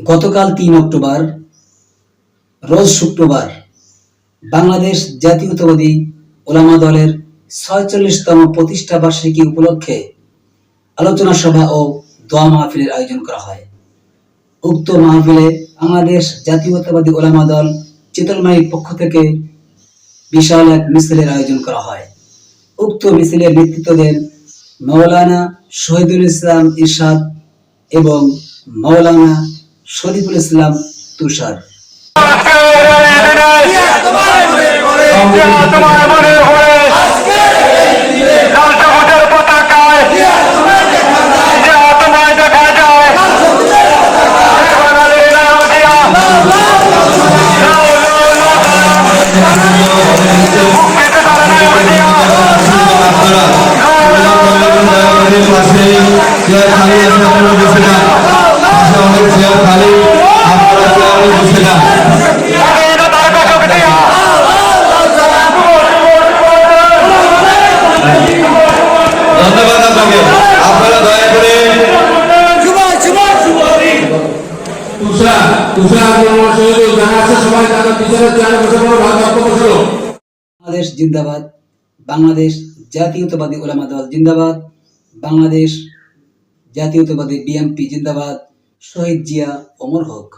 গতকাল তিন অক্টোবর, রোজ শুক্রবার, বাংলাদেশ জাতীয়তাবাদী ওলামা দলের ছয়চল্লিশতম প্রতিষ্ঠা বার্ষিকী উপলক্ষে আলোচনা সভা ও দোয়া মাহফিলের আয়োজন করা হয়। উক্ত মাহফিলে বাংলাদেশ জাতীয়তাবাদী ওলামা দল চিতলমাইর পক্ষ থেকে বিশাল এক মিছিলের আয়োজন করা হয়। উক্ত মিছিলে নেতৃত্ব দেন মৌলানা শহীদুল ইসলাম ইরশাদ এবং মৌলানা শরীফুল ইসলাম তুষার। আমাদের পাশে চেয়ার খালি আছে আপনারা বসে চেয়ার খালি, আপনারা চেয়ারে বসে দিয়া দয়া বাংলাদেশ জিন্দাবাদ। বাংলাদেশ জাতীয়তাবাদী ওলামা দল জিন্দাবাদ। বাংলাদেশ জাতীয়তাবাদী বিএনপি জিন্দাবাদ শহীদ জিয়া অমর হোক।